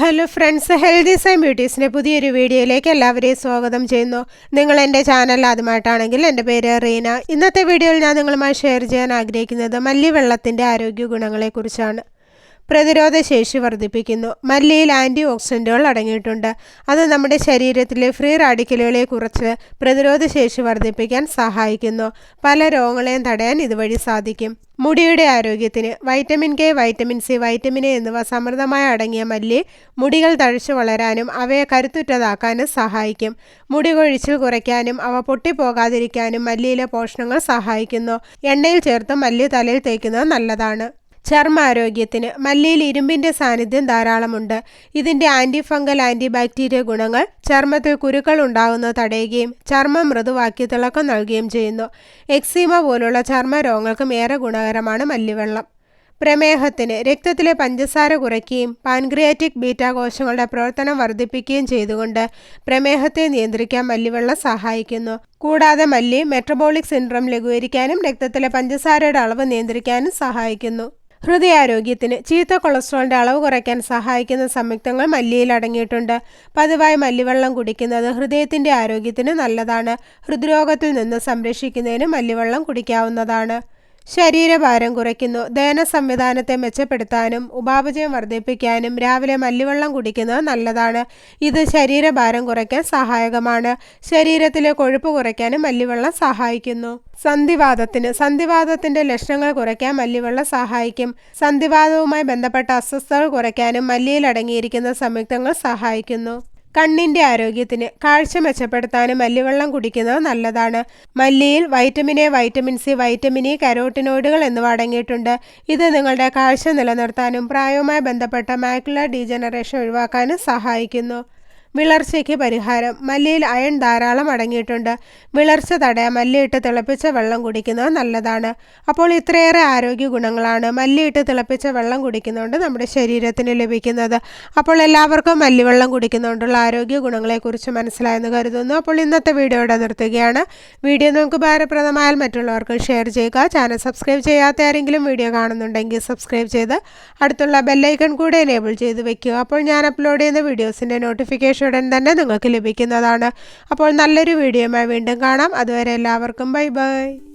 Hello friends healthy സൈ ബ്യൂട്ടീസിന്റെ പുതിയൊരു വീഡിയോയിലേക്ക് എല്ലാവരെയും സ്വാഗതം ചെയ്യുന്നു. നിങ്ങൾ എന്റെ ചാനൽ ആദ്യമായിട്ടാണെങ്കിൽ എന്റെ പേര് റീന. ഇന്നത്തെ വീഡിയോയിൽ ഞാൻ നിങ്ങളുമായി ഷെയർ ചെയ്യാൻ ആഗ്രഹിക്കുന്നത് മല്ലി വെള്ളത്തിന്റെ ആരോഗ്യ ഗുണങ്ങളെക്കുറിച്ചാണ്. പ്രതിരോധ ശേഷി വർദ്ധിപ്പിക്കുന്നു. മല്ലിയിൽ ആന്റി ഓക്സിഡന്റുകൾ അടങ്ങിയിട്ടുണ്ട്. അത് നമ്മുടെ ശരീരത്തിലെ ഫ്രീ റാഡിക്കലുകളെ കുറച്ച് പ്രതിരോധ ശേഷി വർദ്ധിപ്പിക്കാൻ സഹായിക്കുന്നു. പല രോഗങ്ങളെയും തടയാൻ ഇതുവഴി സാധിക്കും. മുടിയുടെ ആരോഗ്യത്തിന് vitamin K vitamin C vitamin A എന്നിവ സമൃദ്ധമായി അടങ്ങിയ മല്ലി മുടികൾ തഴച്ചു വളരാനും അവയെ കരുത്തുറ്റതാക്കാനും സഹായിക്കും. മുടി കൊഴിച്ചിൽ കുറയ്ക്കാനും അവ പൊട്ടിപ്പോകാതിരിക്കാനും മല്ലിയിലെ പോഷണങ്ങൾ സഹായിക്കുന്നു. എണ്ണയിൽ ചേർത്ത് മല്ലി തലയിൽ തേക്കുന്നത് നല്ലതാണ്. ചർമ്മാരോഗ്യത്തിന് മല്ലിയിൽ ഇരുമ്പിന്റെ സാന്നിധ്യം ധാരാളമുണ്ട്. ഇതിന്റെ ആന്റി ഫംഗൽ ആന്റി ബാക്ടീരിയ ഗുണങ്ങൾ ചർമ്മത്തിൽ കുരുക്കൾ ഉണ്ടാകുന്നത് തടയുകയും ചർമ്മം മൃദുവാക്കി തിളക്കം നൽകുകയും ചെയ്യുന്നു. എക്സീമ പോലുള്ള ചർമ്മ രോഗങ്ങൾക്കും ഏറെ ഗുണകരമാണ് മല്ലിവെള്ളം. പ്രമേഹത്തിന് രക്തത്തിലെ പഞ്ചസാര കുറയ്ക്കുകയും പാൻക്രിയാറ്റിക് ബീറ്റ കോശങ്ങളുടെ പ്രവർത്തനം വർദ്ധിപ്പിക്കുകയും ചെയ്തുകൊണ്ട് പ്രമേഹത്തെ നിയന്ത്രിക്കാൻ മല്ലിവെള്ളം സഹായിക്കുന്നു. കൂടാതെ മല്ലി മെട്രബോളിക് സിൻഡ്രം ലഘൂകരിക്കാനും രക്തത്തിലെ പഞ്ചസാരയുടെ അളവ് നിയന്ത്രിക്കാനും സഹായിക്കുന്നു. ഹൃദയാരോഗ്യത്തിന് ചീത്ത കൊളസ്ട്രോളിന്റെ അളവ് കുറയ്ക്കാൻ സഹായിക്കുന്ന സംയുക്തങ്ങൾ മല്ലിയിൽ അടങ്ങിയിട്ടുണ്ട്. പതിവായി മല്ലിവെള്ളം കുടിക്കുന്നത് ഹൃദയത്തിന്റെ ആരോഗ്യത്തിന് നല്ലതാണ്. ഹൃദ്രോഗത്തിൽ നിന്ന് സംരക്ഷിക്കുന്നതിന് മല്ലിവെള്ളം കുടിക്കാവുന്നതാണ്. ശരീരഭാരം കുറയ്ക്കുന്നു. ദഹന സംവിധാനത്തെ മെച്ചപ്പെടുത്താനും ഉപാപചയം വർദ്ധിപ്പിക്കാനും രാവിലെ മല്ലിവെള്ളം കുടിക്കുന്നത് നല്ലതാണ്. ഇത് ശരീരഭാരം കുറയ്ക്കാൻ സഹായകമാണ്. ശരീരത്തിലെ കൊഴുപ്പ് കുറയ്ക്കാനും മല്ലിവെള്ളം സഹായിക്കുന്നു. സന്ധിവാദത്തിന് സന്ധിവാദത്തിന്റെ ലക്ഷണങ്ങൾ കുറയ്ക്കാൻ മല്ലിവെള്ളം സഹായിക്കും. സന്ധിവാദവുമായി ബന്ധപ്പെട്ട അസ്വസ്ഥതകൾ കുറയ്ക്കാനും മല്ലിയിൽ അടങ്ങിയിരിക്കുന്ന സംയുക്തങ്ങൾ സഹായിക്കുന്നു. കണ്ണിന്റെ ആരോഗ്യത്തിന് കാഴ്ച മെച്ചപ്പെടുത്താനും മല്ലിവെള്ളം കുടിക്കുന്നത് നല്ലതാണ്. മല്ലിയിൽ vitamin A vitamin C vitamin E കരോട്ടിനോയിഡുകൾ എന്നിവ അടങ്ങിയിട്ടുണ്ട്. ഇത് നിങ്ങളുടെ കാഴ്ച നിലനിർത്താനും പ്രായവുമായി ബന്ധപ്പെട്ട മാക്കുലർ ഡീജനറേഷൻ ഒഴിവാക്കാനും സഹായിക്കുന്നു. വിളർച്ചയ്ക്ക് പരിഹാരം. മല്ലിയിൽ അയൺ ധാരാളം അടങ്ങിയിട്ടുണ്ട്. വിളർച്ച തടയാൻ മല്ലിയിട്ട് തിളപ്പിച്ച വെള്ളം കുടിക്കുന്നത് നല്ലതാണ്. അപ്പോൾ ഇത്രയേറെ ആരോഗ്യ ഗുണങ്ങളാണ് മല്ലിയിട്ട് തിളപ്പിച്ച വെള്ളം കുടിക്കുന്നതുകൊണ്ട് നമ്മുടെ ശരീരത്തിന് ലഭിക്കുന്നത്. അപ്പോൾ എല്ലാവർക്കും മല്ലിവെള്ളം കുടിക്കുന്നതുകൊണ്ടുള്ള ആരോഗ്യ ഗുണങ്ങളെക്കുറിച്ച് മനസ്സിലായെന്ന് കരുതുന്നു. അപ്പോൾ ഇന്നത്തെ വീഡിയോ ഇവിടെ നിർത്തുകയാണ്. വീഡിയോ നമുക്ക് ഭാരപ്രദമായാൽ മറ്റുള്ളവർക്ക് ഷെയർ ചെയ്യുക. ചാനൽ സബ്സ്ക്രൈബ് ചെയ്യാത്ത ആരെങ്കിലും വീഡിയോ കാണുന്നുണ്ടെങ്കിൽ സബ്സ്ക്രൈബ് ചെയ്ത് അടുത്തുള്ള ബെല്ലൈക്കൺ കൂടെ എനേബിൾ ചെയ്ത് വെക്കുക. അപ്പോൾ ഞാൻ അപ്ലോഡ് ചെയ്യുന്ന വീഡിയോസിന്റെ നോട്ടിഫിക്കേഷൻ ഉടൻ തന്നെ നിങ്ങൾക്ക് ലഭിക്കുന്നതാണ്. അപ്പോൾ നല്ലൊരു വീഡിയോയുമായി വീണ്ടും കാണാം. അതുവരെ എല്ലാവർക്കും ബൈ ബൈ.